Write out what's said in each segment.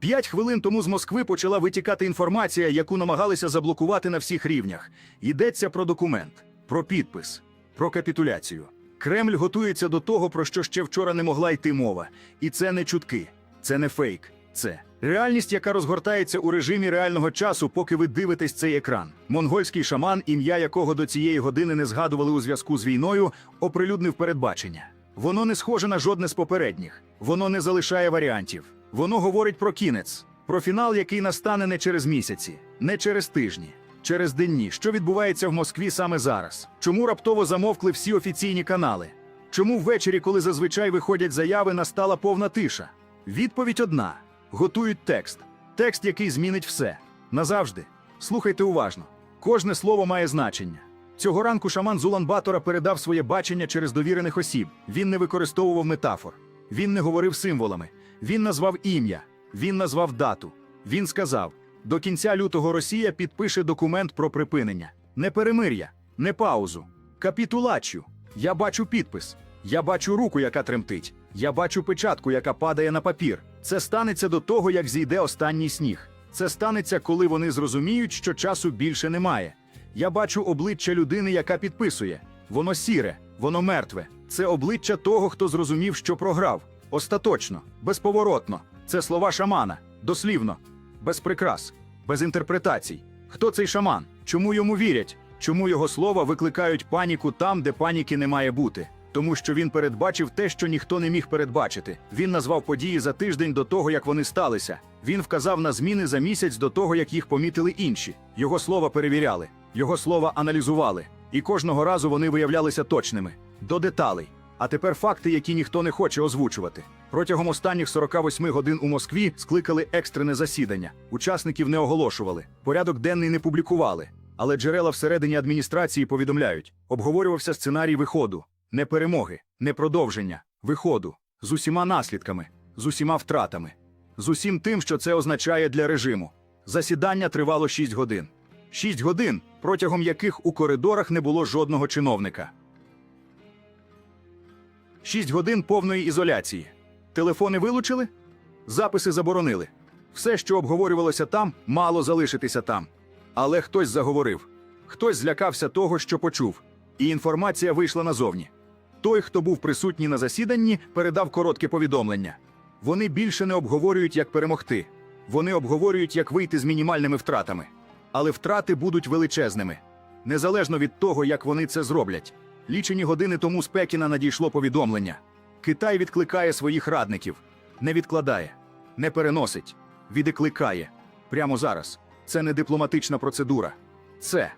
П'ять хвилин тому з Москви почала витікати інформація, яку намагалися заблокувати на всіх рівнях. Йдеться про документ, про підпис, про капітуляцію. Кремль готується до того, про що ще вчора не могла йти мова. І це не чутки, це не фейк, це реальність, яка розгортається у режимі реального часу, поки ви дивитесь цей екран. Монгольський шаман, ім'я якого до цієї години не згадували у зв'язку з війною, оприлюднив передбачення. Воно не схоже на жодне з попередніх, воно не залишає варіантів. Воно говорить про кінець, про фінал, який настане не через місяці, не через тижні, через денні. Що відбувається в Москві саме зараз? Чому раптово замовкли всі офіційні канали? Чому ввечері, коли зазвичай виходять заяви, настала повна тиша? Відповідь одна: готують текст. Текст, який змінить все. Назавжди. Слухайте уважно. Кожне слово має значення. Цього ранку шаман Зулан-Батора передав своє бачення через довірених осіб. Він не використовував метафор. Він не говорив символами. Він назвав ім'я, він назвав дату. Він сказав: до кінця лютого Росія підпише документ про припинення. Не перемир'я, не паузу. Капітулачу. Я бачу підпис. Я бачу руку, яка тремтить. Я бачу печатку, яка падає на папір. Це станеться до того, як зійде останній сніг. Це станеться, коли вони зрозуміють, що часу більше немає. Я бачу обличчя людини, яка підписує. Воно сіре, воно мертве. Це обличчя того, хто зрозумів, що програв. Остаточно, безповоротно. Це слова шамана, дослівно, без прикрас, без інтерпретацій. Хто цей шаман? Чому йому вірять? Чому його слова викликають паніку там, де паніки не має бути? Тому що він передбачив те, що ніхто не міг передбачити. Він назвав події за тиждень до того, як вони сталися. Він вказав на зміни за місяць до того, як їх помітили інші. Його слова перевіряли, його слова аналізували, і кожного разу вони виявлялися точними до деталей. А тепер факти, які ніхто не хоче озвучувати. Протягом останніх 48 годин у Москві скликали екстрене засідання. Учасників не оголошували, порядок денний не публікували. Але джерела всередині адміністрації повідомляють: обговорювався сценарій виходу, не перемоги, не продовження, виходу з усіма наслідками, з усіма втратами, з усім тим, що це означає для режиму. Засідання тривало 6 годин. 6 годин, протягом яких у коридорах не було жодного чиновника. Шість годин повної ізоляції. Телефони вилучили? Записи заборонили. Все, що обговорювалося там, мало залишитися там. Але хтось заговорив. Хтось злякався того, що почув. І інформація вийшла назовні. Той, хто був присутній на засіданні, передав коротке повідомлення. Вони більше не обговорюють, як перемогти. Вони обговорюють, як вийти з мінімальними втратами. Але втрати будуть величезними. Незалежно від того, як вони це зроблять. Лічені години тому з Пекіна надійшло повідомлення. Китай відкликає своїх радників, не відкладає, не переносить, відкликає. Прямо зараз. Це не дипломатична процедура. Це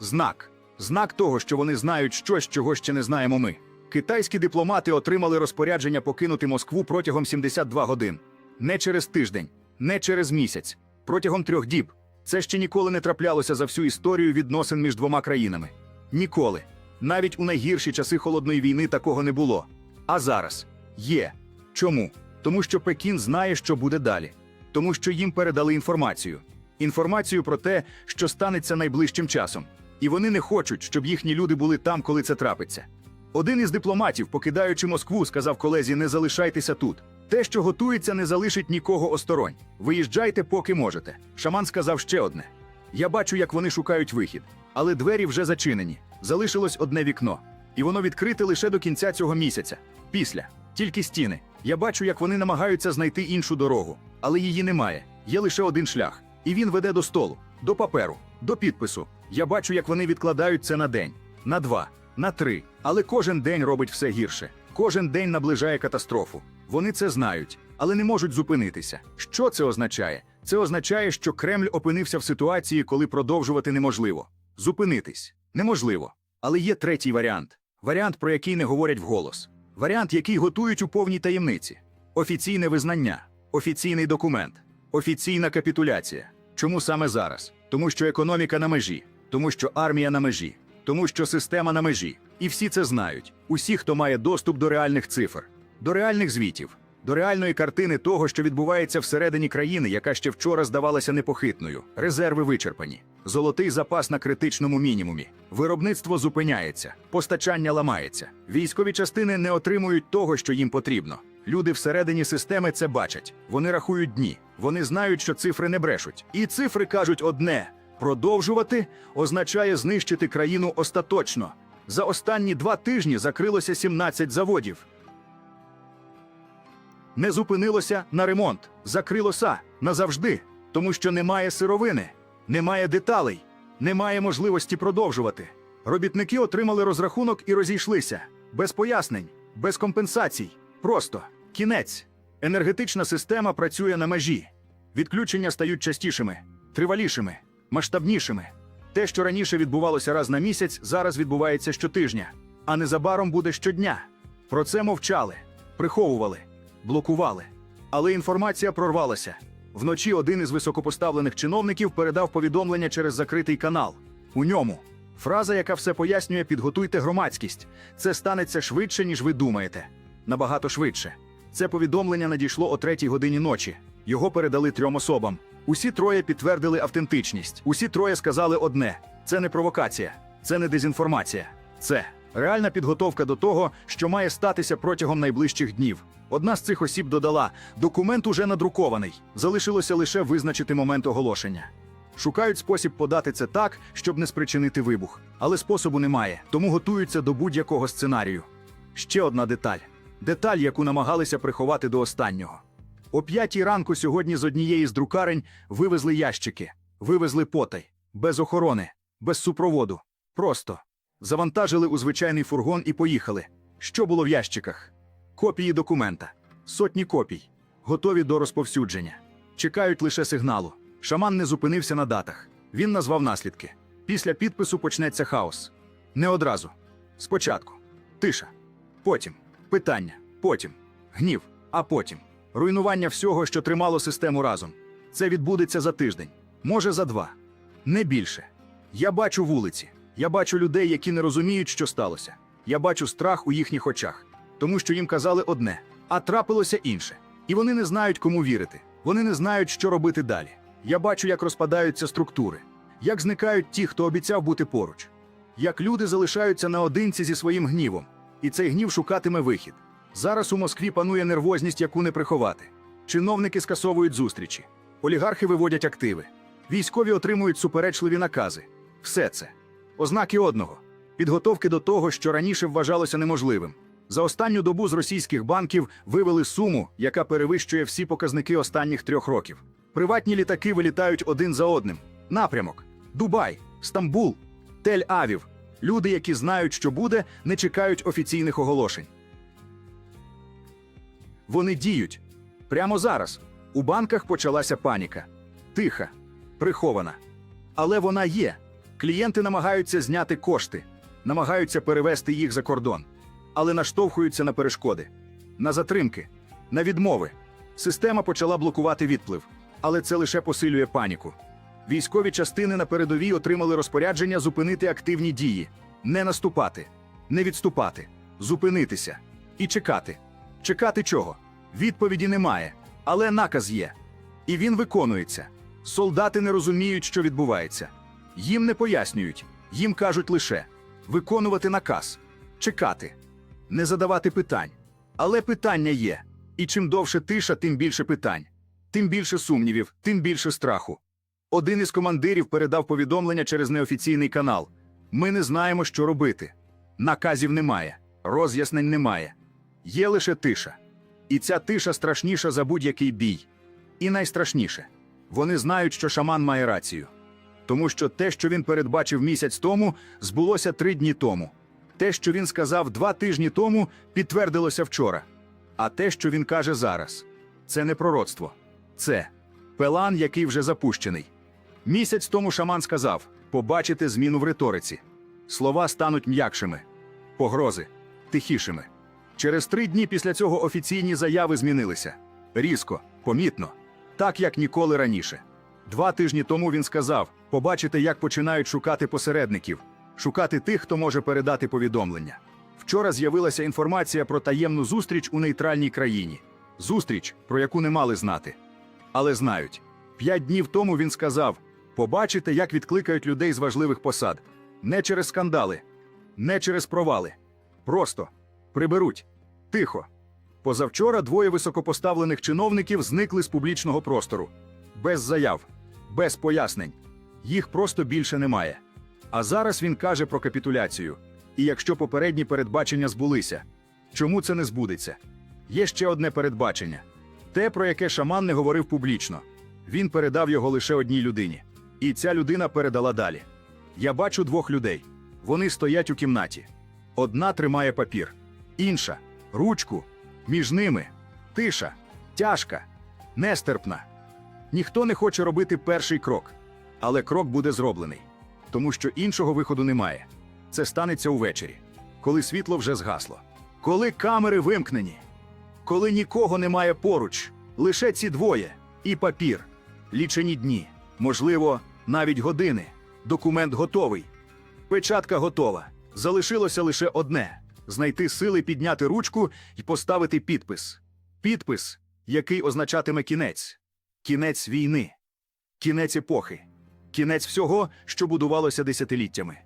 знак. Знак того, що вони знають щось, чого ще не знаємо ми. Китайські дипломати отримали розпорядження покинути Москву протягом 72 годин. Не через тиждень, не через місяць, протягом трьох діб. Це ще ніколи не траплялося за всю історію відносин між двома країнами. Ніколи. Навіть у найгірші часи холодної війни такого не було. А зараз є. Чому? Тому що Пекін знає, що буде далі, тому що їм передали інформацію. Інформацію про те, що станеться найближчим часом. І вони не хочуть, щоб їхні люди були там, коли це трапиться. Один із дипломатів, покидаючи Москву, сказав колезі: не залишайтеся тут. Те, що готується, не залишить нікого осторонь. Виїжджайте, поки можете. Шаман сказав ще одне: я бачу, як вони шукають вихід, але двері вже зачинені. Залишилось одне вікно, і воно відкрите лише до кінця цього місяця. Після тільки стіни. Я бачу, як вони намагаються знайти іншу дорогу, але її немає. Є лише один шлях, і він веде до столу, до паперу, до підпису. Я бачу, як вони відкладають це на день, на два, на три. Але кожен день робить все гірше. Кожен день наближає катастрофу. Вони це знають, але не можуть зупинитися. Що це означає? Це означає, що Кремль опинився в ситуації, коли продовжувати неможливо. Зупинитись неможливо. Але є третій варіант варіант, про який не говорять вголос. Варіант, який готують у повній таємниці: офіційне визнання, офіційний документ, офіційна капітуляція. Чому саме зараз? Тому що економіка на межі, тому що армія на межі, тому що система на межі. І всі це знають. Усі, хто має доступ до реальних цифр, до реальних звітів, до реальної картини того, що відбувається всередині країни, яка ще вчора здавалася непохитною. Резерви вичерпані, золотий запас на критичному мінімумі. Виробництво зупиняється, постачання ламається. Військові частини не отримують того, що їм потрібно. Люди всередині системи це бачать. Вони рахують дні, Вони знають, що цифри не брешуть. І цифри кажуть одне: продовжувати означає знищити країну остаточно. За останні два тижні закрилося 17 заводів. Не зупинилося на ремонт, закрилося назавжди, тому що немає сировини, немає деталей, немає можливості продовжувати. Робітники отримали розрахунок і розійшлися без пояснень, без компенсацій. Просто кінець. Енергетична система працює на межі. Відключення стають частішими, тривалішими, масштабнішими. Те, що раніше відбувалося раз на місяць, зараз відбувається щотижня, а незабаром буде щодня. Про це мовчали, приховували, блокували. Але інформація прорвалася. Вночі один із високопоставлених чиновників передав повідомлення через закритий канал. У ньому фраза, яка все пояснює, підготуйте громадськість. Це станеться швидше, ніж ви думаєте. Набагато швидше. Це повідомлення надійшло о третій годині ночі. Його передали трьом особам. Усі троє підтвердили автентичність. Усі троє сказали одне: це не провокація, це не дезінформація. Це реальна підготовка до того, що має статися протягом найближчих днів. Одна з цих осіб додала: документ уже надрукований. Залишилося лише визначити момент оголошення. Шукають спосіб подати це так, щоб не спричинити вибух. Але способу немає, тому готуються до будь-якого сценарію. Ще одна деталь деталь, яку намагалися приховати до останнього. О п'ятій ранку сьогодні з однієї з друкарень вивезли ящики, вивезли потай, без охорони, без супроводу. Просто завантажили у звичайний фургон і поїхали. Що було в ящиках? Копії документа, сотні копій, готові до розповсюдження. Чекають лише сигналу. Шаман не зупинився на датах. Він назвав наслідки. Після підпису почнеться хаос. Не одразу. Спочатку тиша. Потім питання. Потім гнів. А потім руйнування всього, що тримало систему разом. Це відбудеться за тиждень, може за два. Не більше. Я бачу вулиці. Я бачу людей, які не розуміють, що сталося. Я бачу страх у їхніх очах, тому що їм казали одне, а трапилося інше. І вони не знають, кому вірити. Вони не знають, що робити далі. Я бачу, як розпадаються структури, як зникають ті, хто обіцяв бути поруч, як люди залишаються наодинці зі своїм гнівом, і цей гнів шукатиме вихід. Зараз у Москві панує нервозність, яку не приховати. Чиновники скасовують зустрічі, олігархи виводять активи, військові отримують суперечливі накази. Все це ознаки одного підготовки до того, що раніше вважалося неможливим. За останню добу з російських банків вивели суму, яка перевищує всі показники останніх трьох років. Приватні літаки вилітають один за одним. Напрямок: Дубай, Стамбул, Тель-Авів. Люди, які знають, що буде, не чекають офіційних оголошень. Вони діють. Прямо зараз. У банках почалася паніка. Тиха, прихована. Але вона є. Клієнти намагаються зняти кошти, намагаються перевести їх за кордон, але наштовхуються на перешкоди, на затримки, на відмови. Система почала блокувати відплив, але це лише посилює паніку. Військові частини на передовій отримали розпорядження зупинити активні дії, не наступати, не відступати, зупинитися і чекати. Чекати чого? Відповіді немає, але наказ є. І він виконується. Солдати не розуміють, що відбувається. Їм не пояснюють, їм кажуть лише виконувати наказ, чекати, не задавати питань. Але питання є. І чим довше тиша, тим більше питань, тим більше сумнівів, тим більше страху. Один із командирів передав повідомлення через неофіційний канал: Ми не знаємо, що робити. Наказів немає, роз'яснень немає. Є лише тиша. І ця тиша страшніша за будь-який бій. І найстрашніше вони знають, що шаман має рацію. Тому що те, що він передбачив місяць тому, збулося три дні тому. Те, що він сказав два тижні тому, підтвердилося вчора. А те, що він каже зараз, це не пророцтво. Це пелан, який вже запущений. Місяць тому шаман сказав: побачите зміну в риториці. Слова стануть м'якшими, погрози тихішими. Через три дні після цього офіційні заяви змінилися різко, помітно, так як ніколи раніше. Два тижні тому він сказав: побачите, як починають шукати посередників, шукати тих, хто може передати повідомлення. Вчора з'явилася інформація про таємну зустріч у нейтральній країні. Зустріч, про яку не мали знати. Але знають. П'ять днів тому він сказав: побачите, як відкликають людей з важливих посад. Не через скандали, не через провали. Просто приберуть. Тихо. Позавчора двоє високопоставлених чиновників зникли з публічного простору. Без заяв, без пояснень. Їх просто більше немає. А зараз він каже про капітуляцію. І якщо попередні передбачення збулися, чому це не збудеться? Є ще одне передбачення те, про яке шаман не говорив публічно. Він передав його лише одній людині. І ця людина передала далі. Я бачу двох людей. Вони стоять у кімнаті. Одна тримає папір, інша ручку. Між ними тиша, тяжка, нестерпна. Ніхто не хоче робити перший крок, але крок буде зроблений, тому що іншого виходу немає. Це станеться увечері, коли світло вже згасло, коли камери вимкнені, коли нікого немає поруч, лише ці двоє і папір, лічені дні, можливо, навіть години. Документ готовий. Печатка готова. Залишилося лише одне знайти сили підняти ручку і поставити підпис. Підпис, який означатиме кінець, кінець війни, кінець епохи, кінець всього, що будувалося десятиліттями.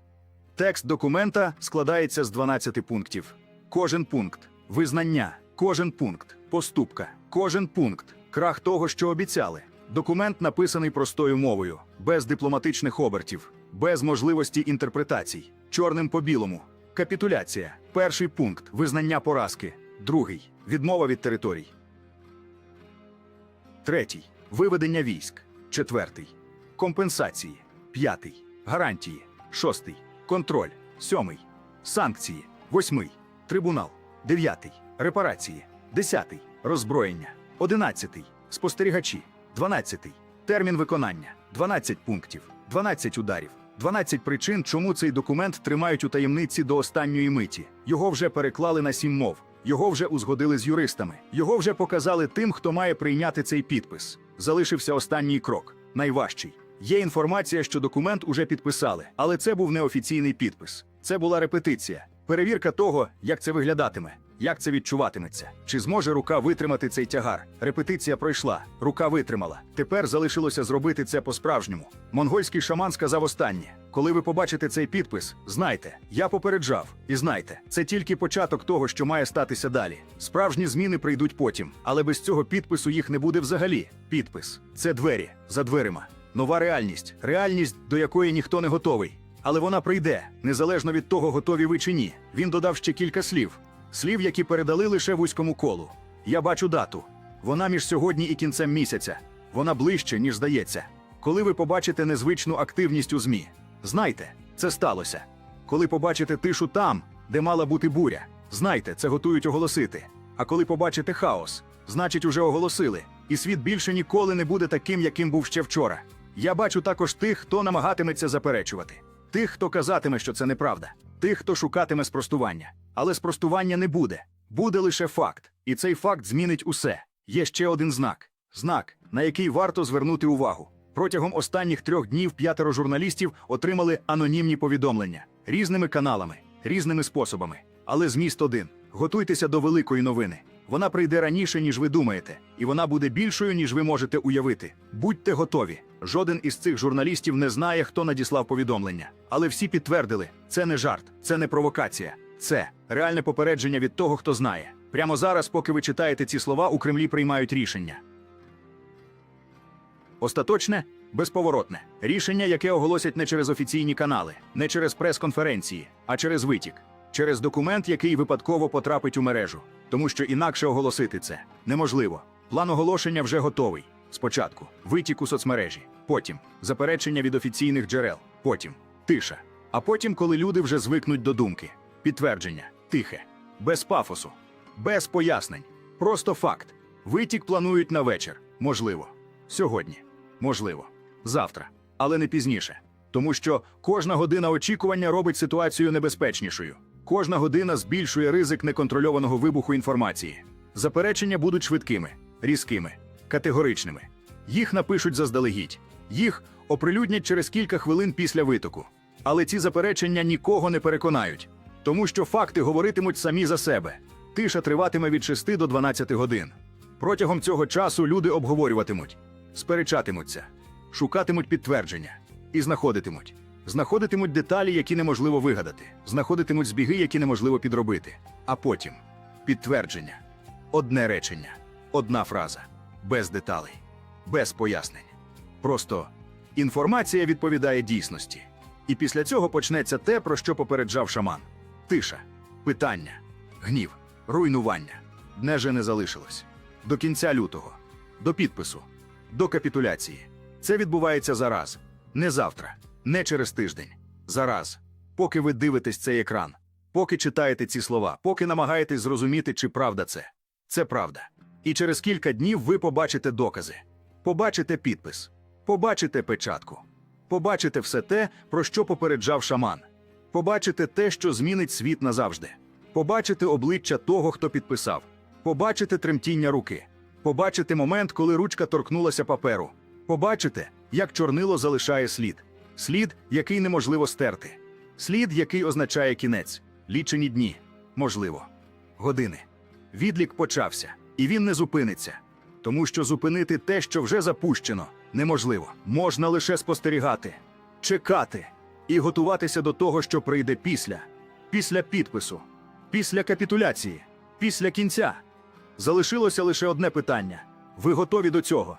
Текст документа складається з 12 пунктів. Кожен пункт визнання, кожен пункт поступка, кожен пункт крах того, що обіцяли. Документ написаний простою мовою, без дипломатичних обертів, без можливості інтерпретацій, чорним по білому. Капітуляція. Перший пункт визнання поразки. Другий відмова від територій. Третій виведення військ. Четвертий компенсації. П'ятий гарантії. Шостий контроль. Сьомий санкції. Восьмий трибунал. Дев'ятий репарації. Десятий роззброєння. Одинадцятий спостерігачі. Дванадцятий термін виконання. Дванадцять пунктів. Дванадцять ударів. 12 причин, чому цей документ тримають у таємниці до останньої миті. Його вже переклали на сім мов, його вже узгодили з юристами, його вже показали тим, хто має прийняти цей підпис. Залишився останній крок, найважчий. Є інформація, що документ уже підписали, але це був неофіційний підпис. Це була репетиція, перевірка того, як це виглядатиме. Як це відчуватиметься? Чи зможе рука витримати цей тягар? Репетиція пройшла, рука витримала. Тепер залишилося зробити це по-справжньому. Монгольський шаман сказав останнє: коли ви побачите цей підпис, знайте, я попереджав, і знайте, це тільки початок того, що має статися далі. Справжні зміни прийдуть потім, але без цього підпису їх не буде взагалі. Підпис це двері за дверима. Нова реальність, реальність, до якої ніхто не готовий. Але вона прийде, незалежно від того, готові ви чи ні. Він додав ще кілька слів. Слів, які передали лише вузькому колу. Я бачу дату. Вона між сьогодні і кінцем місяця. Вона ближче, ніж здається. Коли ви побачите незвичну активність у ЗМІ, знайте, це сталося. Коли побачите тишу там, де мала бути буря, знайте, це готують оголосити. А коли побачите хаос, значить, уже оголосили. І світ більше ніколи не буде таким, яким був ще вчора. Я бачу також тих, хто намагатиметься заперечувати, тих, хто казатиме, що це неправда, тих, хто шукатиме спростування. Але спростування не буде. Буде лише факт. І цей факт змінить усе. Є ще один знак знак, на який варто звернути увагу. Протягом останніх трьох днів п'ятеро журналістів отримали анонімні повідомлення різними каналами, різними способами. Але зміст один: готуйтеся до великої новини. Вона прийде раніше, ніж ви думаєте, і вона буде більшою, ніж ви можете уявити. Будьте готові. Жоден із цих журналістів не знає, хто надіслав повідомлення. Але всі підтвердили, це не жарт, це не провокація. Це реальне попередження від того, хто знає. Прямо зараз, поки ви читаєте ці слова, у Кремлі приймають рішення. Остаточне, безповоротне рішення, яке оголосять не через офіційні канали, не через прес-конференції, а через витік, через документ, який випадково потрапить у мережу. Тому що інакше оголосити це неможливо. План оголошення вже готовий. Спочатку витік у соцмережі, потім заперечення від офіційних джерел, потім тиша. А потім, коли люди вже звикнуть до думки. Підтвердження тихе, без пафосу, без пояснень. Просто факт. Витік планують на вечір. Можливо. Сьогодні. Можливо. Завтра. Але не пізніше. Тому що кожна година очікування робить ситуацію небезпечнішою. Кожна година збільшує ризик неконтрольованого вибуху інформації. Заперечення будуть швидкими, різкими, категоричними. Їх напишуть заздалегідь, їх оприлюднять через кілька хвилин після витоку. Але ці заперечення нікого не переконають. Тому що факти говоритимуть самі за себе. Тиша триватиме від 6 до 12 годин. Протягом цього часу люди обговорюватимуть, сперечатимуться, шукатимуть підтвердження і знаходитимуть. Знаходитимуть деталі, які неможливо вигадати, знаходитимуть збіги, які неможливо підробити. А потім підтвердження. Одне речення, одна фраза, без деталей, без пояснень. Просто інформація відповідає дійсності. І після цього почнеться те, про що попереджав шаман: тиша, питання, гнів, руйнування. Дне же не залишилось. До кінця лютого, до підпису, до капітуляції. Це відбувається зараз, не завтра, не через тиждень. Зараз, поки ви дивитесь цей екран, поки читаєте ці слова, поки намагаєтесь зрозуміти, чи правда це. Це правда. І через кілька днів ви побачите докази, побачите підпис, побачите печатку, побачите все те, про що попереджав шаман, побачите те, що змінить світ назавжди, побачите обличчя того, хто підписав, побачите тремтіння руки, побачите момент, коли ручка торкнулася паперу, побачите, як чорнило залишає слід, слід, який неможливо стерти, слід, який означає кінець, лічені дні, можливо, години. Відлік почався, і він не зупиниться, тому що зупинити те, що вже запущено, неможливо. Можна лише спостерігати, чекати і готуватися до того, що прийде після, після підпису, після капітуляції, після кінця. Залишилося лише одне питання: ви готові до цього?